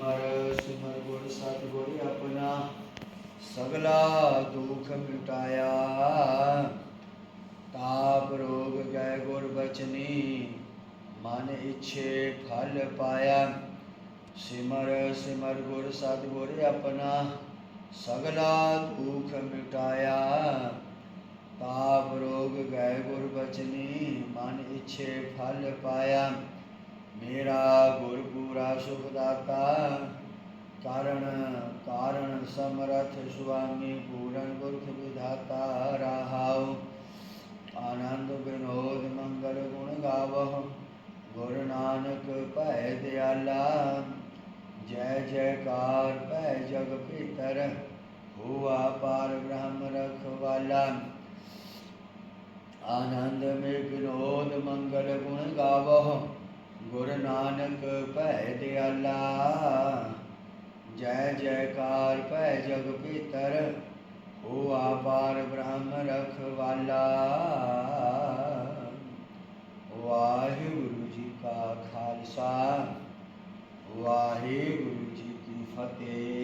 सिमर simmer ગુણ સતગુણી अपना सगला दुख मिटाया। ताप रोग જય ગુર બચની मन इच्छे फल पाया। सिमर सिमर गुर सदगुर अपना सगला दुख मिटाया। ताप रोग गए गुर बचनी, मन इच्छे फल पाया। मेरा गुरपुरा सुखदाता, कारण कारण समरथ स्वामी पूरण गुरख विधाता रहाओ आनंद विनोद मंगल गुण गाव गुरु नानक भय दयाला। जय जयकार भय जग पितर हुआ पार ब्रह्म रखवाला। आनंद में विनोद मंगल गुण गाव गुरु नानक भै दयाला। जय जयकार भै जग पितर हो आपार ब्रह्म रखवाला। वाहेगुरु जी का खालसा। वाहेगुरु जी की फतेह।